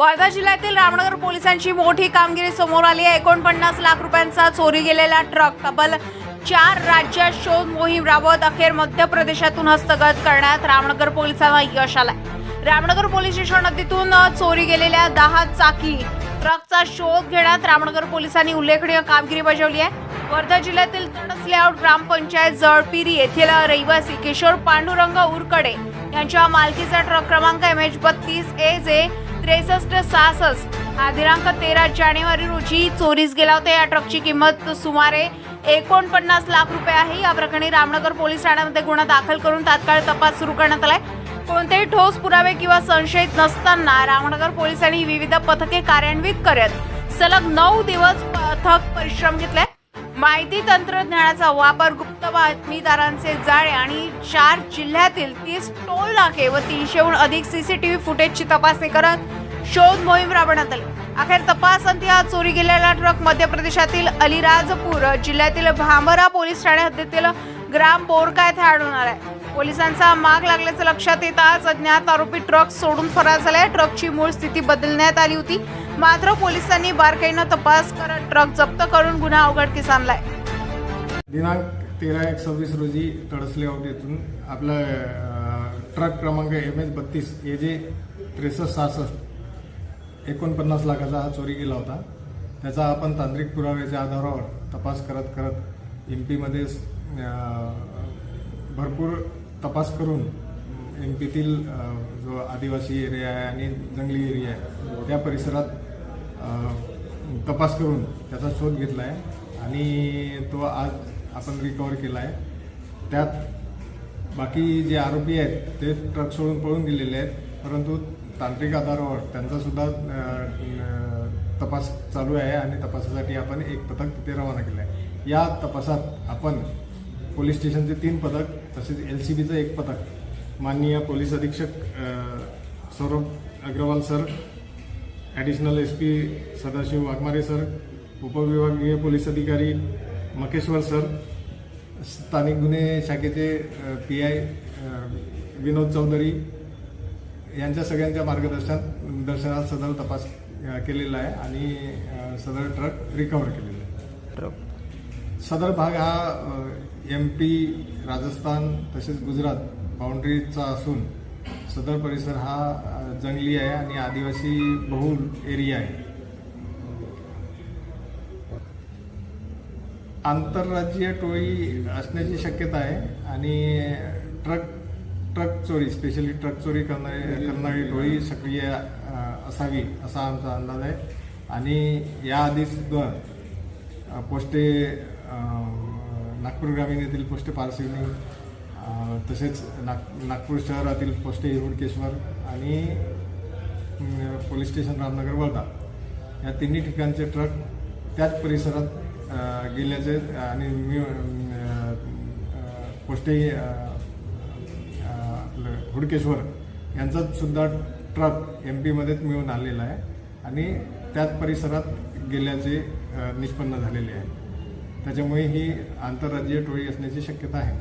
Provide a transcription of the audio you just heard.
वर्धा जिल्ह्यातील रामनगर पोलिसांची मोठी कामगिरी समोर आली आहे. एकोणपन्नास लाख रुपयांचा चोरी गेलेला ट्रक. तब्बल चार राज्यात शोध मोहीम राबवत अखेर मध्य प्रदेशातून हस्तगत करण्यात रामनगर पोलिसांना यश आलाय. रामनगर पोलीस स्टेशन हद्दीतून चोरी गेलेल्या दहा चाकी ट्रकचा शोध घेण्यात रामनगर पोलिसांनी उल्लेखनीय कामगिरी बजावली आहे. वर्धा जिल्ह्यातील तडस लेआउट ग्रामपंचायत जळपिरी येथील रहिवासी किशोर पांडुरंग उरकडे यांच्या मालकीचा ट्रक क्रमांक एम एच बत्तीस ए जे त्रेसष्ट सहासष्ट. हा दिनांक तेरा जानेवारी रोजी चोरीस गेला होता. या ट्रकची किंमत सुमारे एकोणपन्नास लाख रुपये आहे. या प्रकरणी रामनगर पोलीस ठाण्यामध्ये गुन्हा दाखल करून तात्काळ तपास सुरू करण्यात आलाय. कोणतेही ठोस पुरावे किंवा संशयित नसताना रामनगर पोलिसांनी विविध पथके कार्यान्वित करत सलग नऊ दिवस पथक परिश्रम घेतले माहिती तंत्रज्ञानाचा वापर गुप्त बातमीदारांचे जाळे आणि चार जिल्ह्यातील तीस टोल नाके व तीनशेहून अधिक सीसीटीव्ही फुटेजची तपासणी करत शोध मोहीम राबवण्यात आली. अखेर तपास अंती हा चोरी गेलेला ट्रक मध्य प्रदेशातील अलिराजपूर जिल्ह्यातील भांबरा पोलीस ठाणे हद्दीतील ग्राम बोरका येथे आढळून आहे? पोलिसांचा माग लागल्याचं लक्षात येताच अज्ञात आरोपी ट्रक सोडून फरार झालाय. ट्रकची मूळ स्थिती बदलण्यात आली होती. मात्र पोलिसांनी बारकाईनं तपास करत ट्रक जप्त करून गुन्हा उघडकीस आणलाय. दिनांक तेरा एक सव्वीस रोजी तडसले येथून. आपला ट्रक क्रमांक एम एच बत्तीस ए जे त्रेसष्ट सहासष्ट एकोणपन्नास लाखाचा हा चोरी गेला होता. त्याचा आपण तांत्रिक पुराव्याच्या आधारावर तपास करत करत एम पीमध्ये भरपूर तपास करून एम पीतील जो आदिवासी एरिया आहे आणि जंगली एरिया आहे त्या परिसरात तपास करून त्याचा शोध घेतला आहे आणि तो आज आपण रिकवर केला आहे त्यात बाकी जे आरोपी आहेत ते ट्रक सोडून पळून गेलेले आहेत परंतु तांत्रिक आधारावर त्यांचासुद्धा तपास चालू आहे आणि तपासासाठी आपण एक पथक तिथे रवाना केलं आहे या तपासात आपण पोलीस स्टेशनचे तीन पथक तसेच एल सी बीचं एक पथक माननीय पोलीस अधीक्षक Saurabh Agarwal sir additional S P Sadashiv Waghmare sir उपविभागीय पोलीस अधिकारी मकेश्वर सर स्थानिक गुन्हे शाखेचे पी आय विनोद चौधरी यांच्या सगळ्यांच्या मार्गदर्शन दर्शनात सदर तपास केलेला आहे आणि सदर ट्रक रिकवर केलेला आहे. सदर भाग हा एम पी राजस्थान तसेच गुजरात बाउंड्रीचा असून सदर परिसर हा जंगली आहे आणि आदिवासी बहुल एरिया आहे. आंतरराज्यीय टोळी असण्याची शक्यता आहे आणि ट्रक ट्रक चोरी स्पेशली ट्रक चोरी करणारी करणारी टोळी सक्रिय असावी असा आमचा अंदाज आहे. आणि याआधी सुद्धा पोस्टे नागपूर ग्रामीण येथील पोस्टे पारसिवनी तसेच नाग नागपूर शहरातील पोस्टे हिरुडकेश्वर आणि पोलीस स्टेशन रामनगर वर्धा या तिन्ही ठिकाणचे ट्रक त्याच परिसरात गेल्याचे आणि मी- पोस्टे आपलं हुडकेश्वर यांचाच सुद्धा ट्रक एम पीमध्येच मिळून आलेला आहे. आणि त्याच परिसरात गेल्याचे निष्पन्न झालेले आहे. त्याच्यामुळे ही आंतरराज्यीय टोळी असण्याची शक्यता आहे.